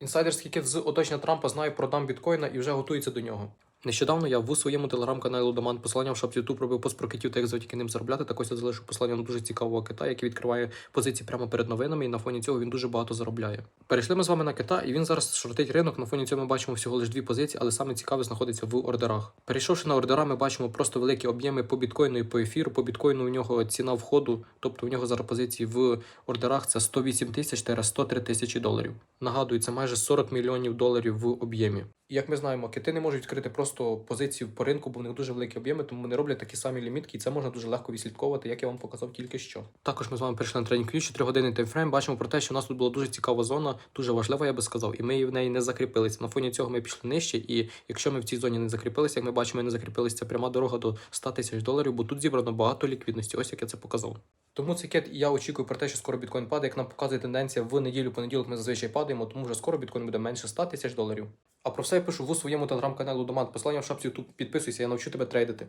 Інсайдерський кит з оточення Трампа знає про дам біткоїна і вже готується до нього. Нещодавно я в своєму телеграм-каналі Лудоман посиланням шапці YouTube робив пост про китів та як завдяки ним заробляти. Так ось я залишу посилання на дуже цікавого кита, який відкриває позиції прямо перед новинами, і на фоні цього він дуже багато заробляє. Перейшли ми з вами на кита, і він зараз шортить ринок. На фоні цього ми бачимо всього лише дві позиції, але саме цікаве знаходиться в ордерах. Перейшовши на ордера, ми бачимо просто великі об'єми по біткоїну і по ефіру. По біткоїну у нього ціна входу, тобто у нього зараз позиції в ордерах це 108 тисяч 103 тисячі доларів. Нагадую, це майже 40 мільйонів доларів в об'ємі. Як ми знаємо, кити не можуть відкрити просто позицію по ринку, бо в них дуже великі об'єми, тому вони роблять такі самі лімітки, і це можна дуже легко відслідковувати, як я вам показав тільки що. Також ми з вами перейшли на тренінг View, 4 години таймфрейм. Бачимо про те, що у нас тут була дуже цікава зона, дуже важлива, я би сказав, і ми в неї не закріпилися. На фоні цього ми пішли нижче, і якщо ми в цій зоні не закріпилися, як ми бачимо, не закріпилися, пряма дорога до 100 тисяч доларів, бо тут зібрано багато ліквідності. Ось як я це показав. Тому цей кет я очікую про те, що скоро біткоін падає. Як нам показує тенденція в неділю, понеділок ми зазвичай падаємо, тому вже скоро біткоін буде менше 100 тисяч доларів. А про все я пишу в своєму телеграм-каналу Домат. Посилання в шапці YouTube. Підписуйся, я навчу тебе трейдити.